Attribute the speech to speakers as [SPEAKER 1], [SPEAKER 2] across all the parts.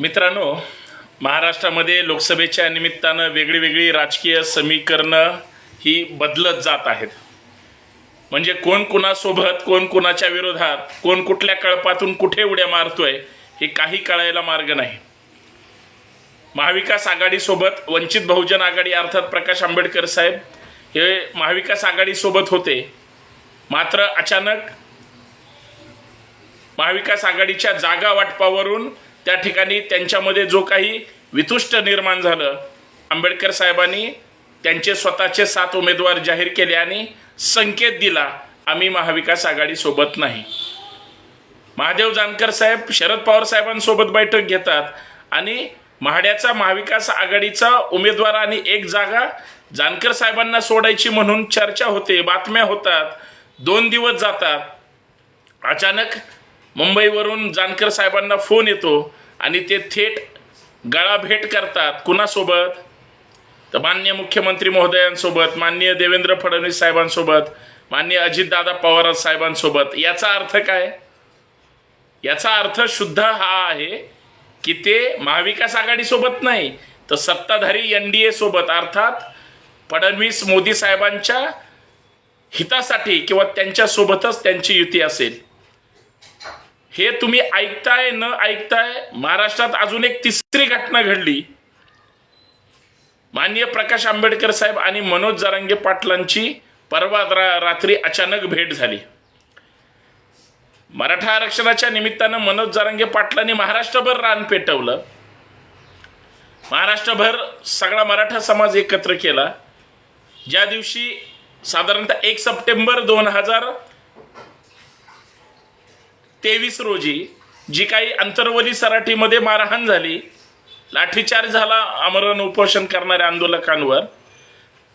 [SPEAKER 1] मित्रांनो महाराष्ट्रामध्ये लोकसभेच्या निमित्तानं वेगळी वेगळी राजकीय समीकरणं ही बदलत जात आहेत. म्हणजे कोण कोणासोबत कोण कोणाच्या विरोधात कोण कुठल्या कळपातून कुठे उड्या मारतोय हे काही कळायला मार्ग नाही. महाविकास आघाडीसोबत वंचित बहुजन आघाडी अर्थात प्रकाश आंबेडकर साहेब हे महाविकास आघाडीसोबत होते. मात्र अचानक महाविकास आघाडीच्या जागा वाटपावरून त्या ठिकाणी त्यांच्यामध्ये जो काही वितुष्ट निर्माण झालं आंबेडकर साहेबांनी त्यांचे स्वतःचे सात उमेदवार जाहीर केले आणि संकेत दिला आम्ही महाविकास आघाडीसोबत नाही. महादेव जानकर साहेब शरद पवार साहेबांसोबत बैठक घेतात आणि महाड्याचा महाविकास आघाडीचा उमेदवार आणि एक जागा जानकर साहेबांना सोडायची म्हणून चर्चा होते बातम्या होतात दोन दिवस जातात. अचानक मुंबईवरून जानकर साहेबांना फोन येतो आणि ते थेट गळाभेट करतात. कुणासोबत? तर मान्य मुख्यमंत्री महोदयांसोबत माननीय देवेंद्र फडणवीस साहेबांसोबत माननीय अजितदादा पवार साहेबांसोबत. याचा अर्थ काय? याचा अर्थ शुद्ध हा आहे की ते महाविकास आघाडीसोबत नाही तर सत्ताधारी एन डी ए सोबत. अर्थात फडणवीस मोदी साहेबांच्या हितासाठी किंवा त्यांच्यासोबतच त्यांची युती असेल. हे तुम्ही ऐकताय न ऐकताय महाराष्ट्रात अजून एक तिसरी घटना घडली. माननीय प्रकाश आंबेडकर साहेब आणि मनोज जारांगे पाटलांची परवा रा- रात्री अचानक भेट झाली. मराठा आरक्षणाच्या निमित्तानं मनोज जारांगे पाटलांनी महाराष्ट्रभर रान पेटवलं. महाराष्ट्रभर सगळा मराठा समाज एकत्र केला. ज्या दिवशी साधारणतः एक सप्टेंबर दोन हजार तेवीस रोजी जी काही अंतर्वली सराठीमध्ये मारहाण झाली लाठीचार्ज झाला आमरण उपोषण करणाऱ्या आंदोलकांवर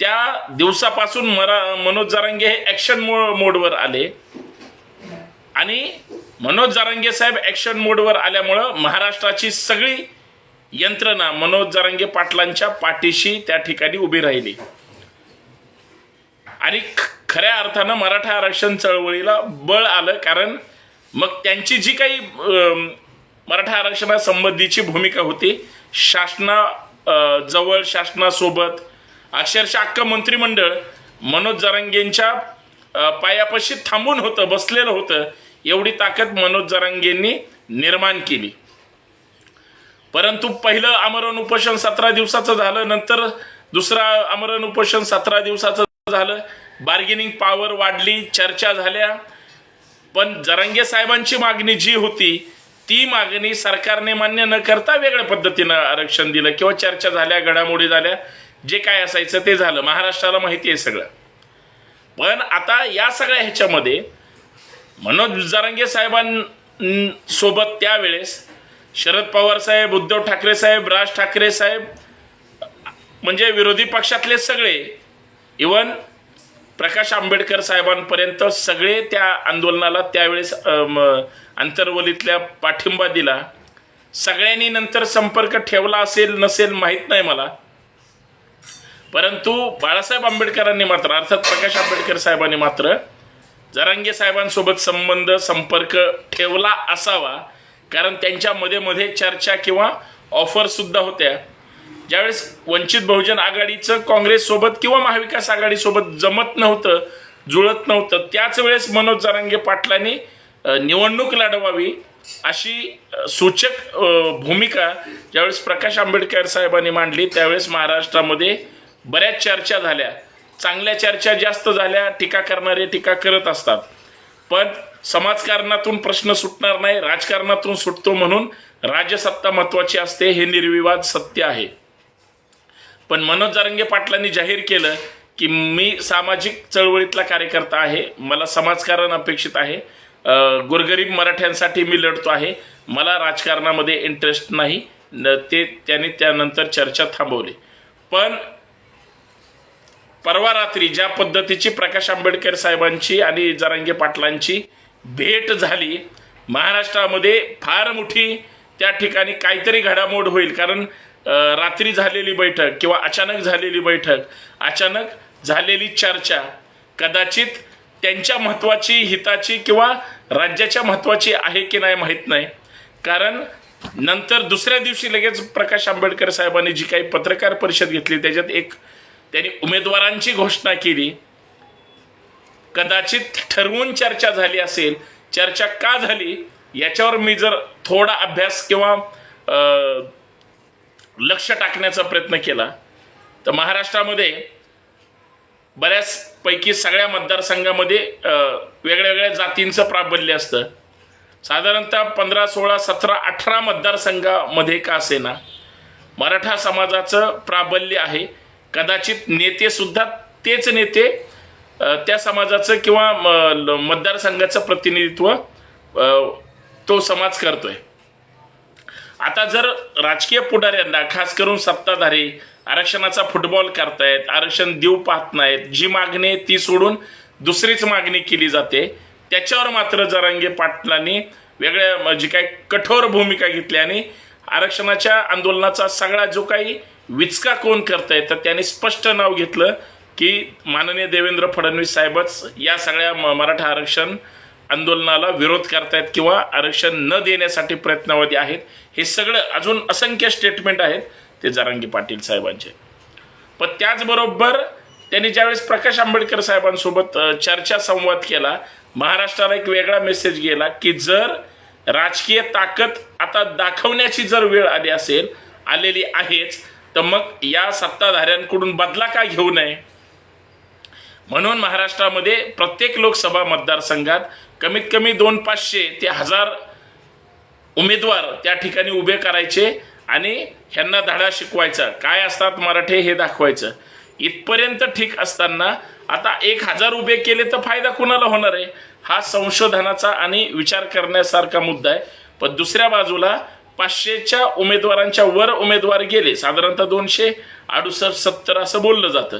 [SPEAKER 1] त्या दिवसापासून मरा मनोज जारंगे हे ॲक्शन मो मोडवर आले. आणि मनोज जारंगे साहेब ॲक्शन मोडवर आल्यामुळं महाराष्ट्राची सगळी यंत्रणा मनोज जारंगे पाटलांच्या पाठीशी त्या ठिकाणी उभी राहिली. आणि खऱ्या अर्थानं मराठा आरक्षण चळवळीला बळ आलं कारण मग त्यांची जी काही मराठा आरक्षणासंबंधीची भूमिका होती शासना जवळ शासनासोबत अक्षरशः अख्खं मंत्रिमंडळ मनोज जरांगेंच्या पायापाशी थांबून होतं बसलेलं होतं एवढी ताकद मनोज जरांगेंनी निर्माण केली. परंतु पहिलं आमरण उपोषण सतरा दिवसाचं झालं नंतर दुसरा आमरण उपोषण सतरा दिवसाचं झालं बार्गेनिंग पॉवर वाढली चर्चा झाल्या पण जरांगे साहेबांची मागणी जी होती ती मागणी सरकारने मान्य न करता वेगळ्या पद्धतीनं आरक्षण दिलं किंवा चर्चा झाल्या घडामोडी झाल्या जे काय असायचं ते झालं. महाराष्ट्राला माहिती आहे सगळं. पण आता या सगळ्या ह्याच्यामध्ये मनोज जरांगे साहेबांसोबत त्यावेळेस शरद पवार साहेब उद्धव ठाकरे साहेब राज ठाकरे साहेब म्हणजे विरोधी पक्षातले सगळे इवन प्रकाश आंबेडकर साहेबांपर्यंत सगळे त्या आंदोलनाला त्यावेळेस अम, अंतर्वलीतल्या पाठिंबा दिला. सगळ्यांनी नंतर संपर्क ठेवला असेल नसेल माहीत नाही मला. परंतु बाळासाहेब आंबेडकरांनी मात्र अर्थात प्रकाश आंबेडकर साहेबांनी मात्र जरांगे साहेबांसोबत संबंध संपर्क ठेवला असावा. कारण त्यांच्या मध्ये मध्ये चर्चा किंवा ऑफर सुद्धा होत्या. ज्यावेळेस वंचित बहुजन आघाडीचं काँग्रेससोबत किंवा महाविकास आघाडीसोबत जमत नव्हतं जुळत नव्हतं त्याच वेळेस मनोज जरांगे पाटलांनी निवडणूक लढवावी अशी सूचक भूमिका ज्यावेळेस प्रकाश आंबेडकर साहेबांनी मांडली त्यावेळेस महाराष्ट्रामध्ये बऱ्याच चर्चा झाल्या. चांगल्या चर्चा जास्त झाल्या टीका करणारे टीका करत असतात. पण समाजकारणातून प्रश्न सुटणार नाही राजकारणातून सुटतो म्हणून राजसत्ता महत्वाची असते हे निर्विवाद सत्य आहे. पण मनोज जारंगे पाटलांनी जाहीर केलं की मी सामाजिक चळवळीतला कार्यकर्ता आहे मला समाजकारण अपेक्षित आहे गोरगरीब मराठ्यांसाठी मी लढतो आहे मला राजकारणामध्ये इंटरेस्ट नाही न- ते त्याने त्यानंतर चर्चा थांबवली. पण परवा रात्री ज्या पद्धतीची प्रकाश आंबेडकर साहेबांची आणि जरांगे पाटलांची भेट झाली महाराष्ट्रामध्ये फार मोठी त्या ठिकाणी काहीतरी घडामोड होईल. कारण रात्री झालेली बैठक किंवा अचानक झालेली बैठक अचानक झालेली चर्चा कदाचित त्यांच्या महत्त्वाची हिताची किंवा राज्याच्या महत्त्वाची आहे की नाही माहीत नाही. कारण नंतर दुसऱ्या दिवशी लगेच प्रकाश आंबेडकर साहेबांनी जी काही पत्रकार परिषद घेतली त्याच्यात एक त्यांनी उमेदवारांची घोषणा केली. कदाचित ठरवून चर्चा झाली असेल चर्चा का झाली याच्यावर मी जर थोडा अभ्यास किंवा लक्ष टाकण्याचा प्रयत्न केला. तर महाराष्ट्रामध्ये बऱ्याचपैकी सगळ्या मतदारसंघामध्ये वेगळ्या वेगळ्या जातींचं प्राबल्य असतं. साधारणतः पंधरा सोळा सतरा अठरा मतदारसंघामध्ये का असेना मराठा समाजाचं प्राबल्य आहे. कदाचित नेतेसुद्धा तेच नेते त्या समाजाचं किंवा म, ल- मतदारसंघाचं प्रतिनिधित्व तो समाज करतोय. आता जर राजकीय पुढाऱ्यांना खास करून सत्ताधारी आरक्षणाचा फुटबॉल करतायत आरक्षण देऊ पाहत नाहीत जी मागणी आहे ती सोडून दुसरीच मागणी केली जाते त्याच्यावर मात्र जरांगे पाटलांनी वेगळ्या जी काही कठोर भूमिका घेतली आणि आरक्षणाच्या आंदोलनाचा सगळा जो काही विचका कोण करताय तर त्यांनी स्पष्ट नाव घेतलं की माननीय देवेंद्र फडणवीस साहेबच या सगळ्या म- मराठा आरक्षण आंदोलनाला विरोध करतायत किंवा आरक्षण न देण्यासाठी प्रयत्नवादी आहेत हे सगळं अजून असंख्य स्टेटमेंट आहेत ते जरांगी पाटील साहेबांचे. पण त्याचबरोबर त्यांनी ज्यावेळेस प्रकाश आंबेडकर साहेबांसोबत चर्चा संवाद केला महाराष्ट्राला एक वेगळा मेसेज गेला की जर राजकीय ताकद आता दाखवण्याची जर वेळ आली असेल आलेली आहेच तर मग या सत्ताधाऱ्यांकडून बदला का घेऊ नये? म्हणून महाराष्ट्रामध्ये प्रत्येक लोकसभा मतदारसंघात कमीत कमी दोन पाचशे ते हजार उमेदवार त्या ठिकाणी उभे करायचे आणि ह्यांना धडा शिकवायचा. काय असतात मराठे हे दाखवायचं. इथपर्यंत ठीक असताना आता एक हजार उभे केले तर फायदा कुणाला होणार आहे? हा संशोधनाचा आणि विचार करण्यासारखा मुद्दा आहे. पण दुसऱ्या बाजूला पाचशेच्या उमेदवारांच्या वर उमेदवार गेले. साधारणतः दोनशे अडुसष्ट सत्तर असं बोललं जातं.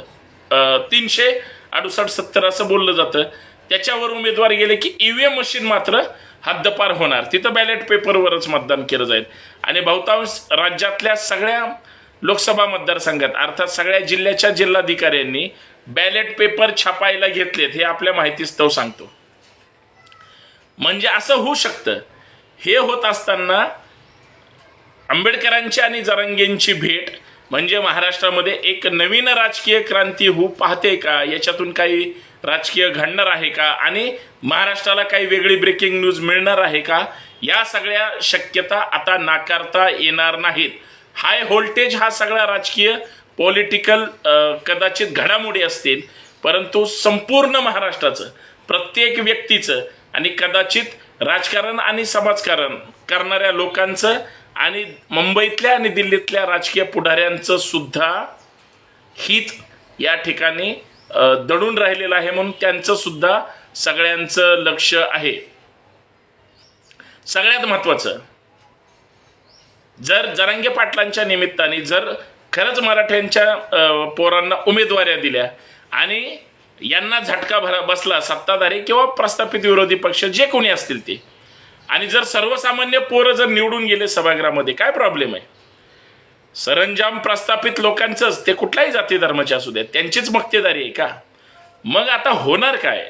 [SPEAKER 1] तीनशे अडुसष्ट सत्तर असं बोललं जातं. त्याच्यावर उमेदवार गेले की ईव्हीएम मशीन मात्र हद्दपार होणार. तिथं बॅलेट पेपरवरच मतदान केलं जाईल. आणि बहुतांश राज्यातल्या सगळ्या लोकसभा मतदारसंघात अर्थात सगळ्या जिल्ह्याच्या जिल्हाधिकाऱ्यांनी बॅलेट पेपर छापायला घेतलेत हे आपल्या माहितीस्तव सांगतो. म्हणजे असं होऊ शकतं. हे होत असताना आंबेडकरांची आणि जरांगेंची भेट म्हणजे महाराष्ट्रामध्ये एक नवीन राजकीय क्रांती होऊ पाहते का? याच्यातून काही राजकीय घडणार आहे का? आणि महाराष्ट्राला काही वेगळी ब्रेकिंग न्यूज मिळणार आहे का? या सगळ्या शक्यता आता नाकारता येणार नाहीत. हाय व्होल्टेज हा सगळा राजकीय पॉलिटिकल कदाचित घडामोडी असतील परंतु संपूर्ण महाराष्ट्राचं प्रत्येक व्यक्तीचं आणि कदाचित राजकारण आणि समाजकारण करणाऱ्या लोकांचं आणि मुंबईतल्या आणि दिल्लीतल्या राजकीय पुढाऱ्यांचं सुद्धा हित या ठिकाणी दडून राहिलेलं आहे म्हणून त्यांचं सुद्धा सगळ्यांचं लक्ष आहे. सगळ्यात महत्वाचं जर जरांगे पाटलांच्या निमित्ताने जर खरंच मराठ्यांच्या पोरांना उमेदवाऱ्या दिल्या आणि यांना झटका भरा बसला सत्ताधारी किंवा प्रस्थापित विरोधी पक्ष जे कोणी असतील ते. आणि जर सर्वसामान्य पोरं जर निवडून गेले सभागृहामध्ये काय प्रॉब्लेम आहे? सरंजाम प्रस्थापित लोकांचंच ते कुठल्याही जाती धर्माचे असू द्या त्यांचीच मक्तेदारी आहे का? मग आता होणार काय?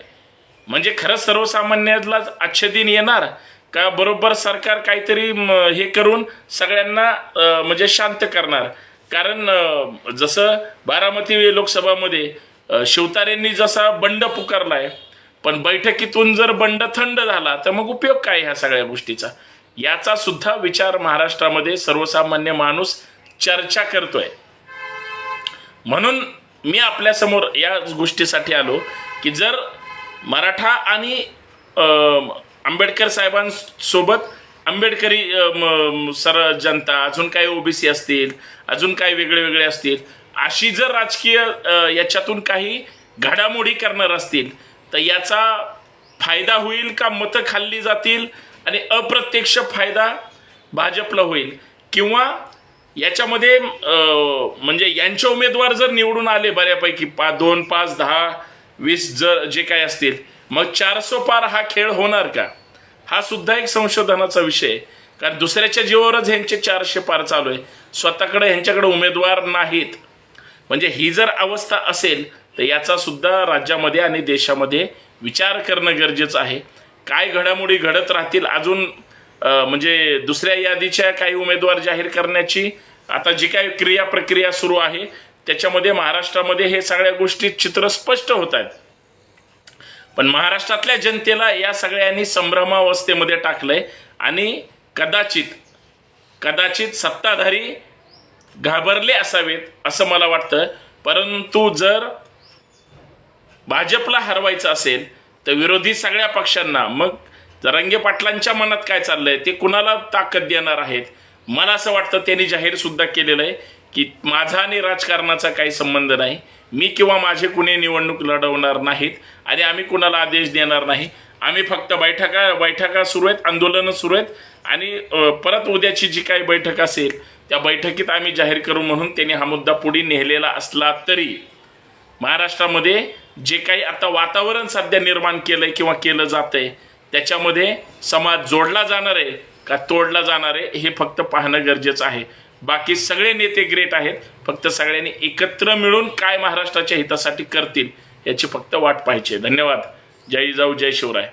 [SPEAKER 1] म्हणजे खरंच सर्वसामान्याला आच्छेदिन येणार? का बरोबर सरकार काहीतरी हे करून सगळ्यांना म्हणजे शांत करणार? कारण जसं बारामती लोकसभामध्ये शिवतारेंनी जसा बंड पुकारलाय पण बैठकीतून जर बंड थंड झाला तर मग उपयोग काय ह्या सगळ्या गोष्टीचा? याचा सुद्धा विचार महाराष्ट्रामध्ये सर्वसामान्य माणूस चर्चा करतोय. म्हणून मी आपल्यासमोर या गोष्टीसाठी आलो की जर मराठा आणि आंबेडकर साहेबांसोबत आंबेडकरी सर जनता अजून काही ओबीसी असतील अजून काही वेगळे वेगळे असतील अशी जर राजकीय याच्यातून काही घडामोडी करणार असतील तर याचा फायदा होईल का मतं खाल्ली जातील आणि अप्रत्यक्ष फायदा भाजपला होईल? किंवा याच्यामध्ये म्हणजे यांचे उमेदवार जर निवडून आले बऱ्यापैकी पा दोन पाच दहा वीस जर जे काय असतील मग चारसो पार हा खेळ होणार का? हा सुद्धा एक संशोधनाचा विषय कारण दुसऱ्याच्या जीवावरच ह्यांचे चारशे पार चालू आहे. स्वतःकडे ह्यांच्याकडे उमेदवार नाहीत. म्हणजे ही जर अवस्था असेल तर याचा सुद्धा राज्यामध्ये आणि देशामध्ये विचार करणं गरजेचं आहे. काय घडामोडी घडत राहतील अजून म्हणजे दुसऱ्या यादीच्या काही उमेदवार जाहीर करण्याची आता जी काही क्रिया प्रक्रिया सुरू आहे त्याच्यामध्ये महाराष्ट्रामध्ये हे सगळ्या गोष्टी चित्र स्पष्ट होत आहेत. पण महाराष्ट्रातल्या जनतेला या सगळ्यांनी संभ्रमावस्थेमध्ये टाकलंय आणि कदाचित कदाचित सत्ताधारी घाबरले असावेत असं मला वाटतं. परंतु जर भाजपला हरवायचं असेल तर विरोधी सगळ्या पक्षांना मग रंगे पाटलांच्या मनात काय चाललंय? ते कुणाला ताकद देणार आहेत? मला असं वाटतं त्यांनी जाहीर सुद्धा केलेलं आहे की माझा आणि राजकारणाचा काही संबंध नाही. मी किंवा माझे कुणी निवडणूक लढवणार नाहीत आणि आम्ही कुणाला आदेश देणार नाही. आम्ही फक्त बैठका बैठका सुरू आहेत आंदोलनं सुरू आहेत आणि परत उद्याची जी काही बैठक असेल त्या बैठकीत आम्ही जाहीर करू म्हणून त्यांनी हा मुद्दा पुढे नेलेला असला तरी महाराष्ट्रामध्ये जे काही आता वातावरण सध्या निर्माण केलं आहे किंवा केलं जातंय त्याच्यामध्ये समाज जोडला जाणार आहे. का तोडला जाणार आहे हे फक्त पाहणं गरजेचं आहे. बाकी सगळे नेते ग्रेट आहेत फक्त सगळ्यांनी एकत्र मिळून काय महाराष्ट्राच्या हितासाठी करतील याची फक्त वाट पाहायची आहे. धन्यवाद. जय जाऊ जय शिवराय.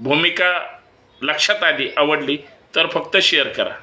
[SPEAKER 1] भूमिका लक्षात आली आवडली तर फक्त शेअर करा.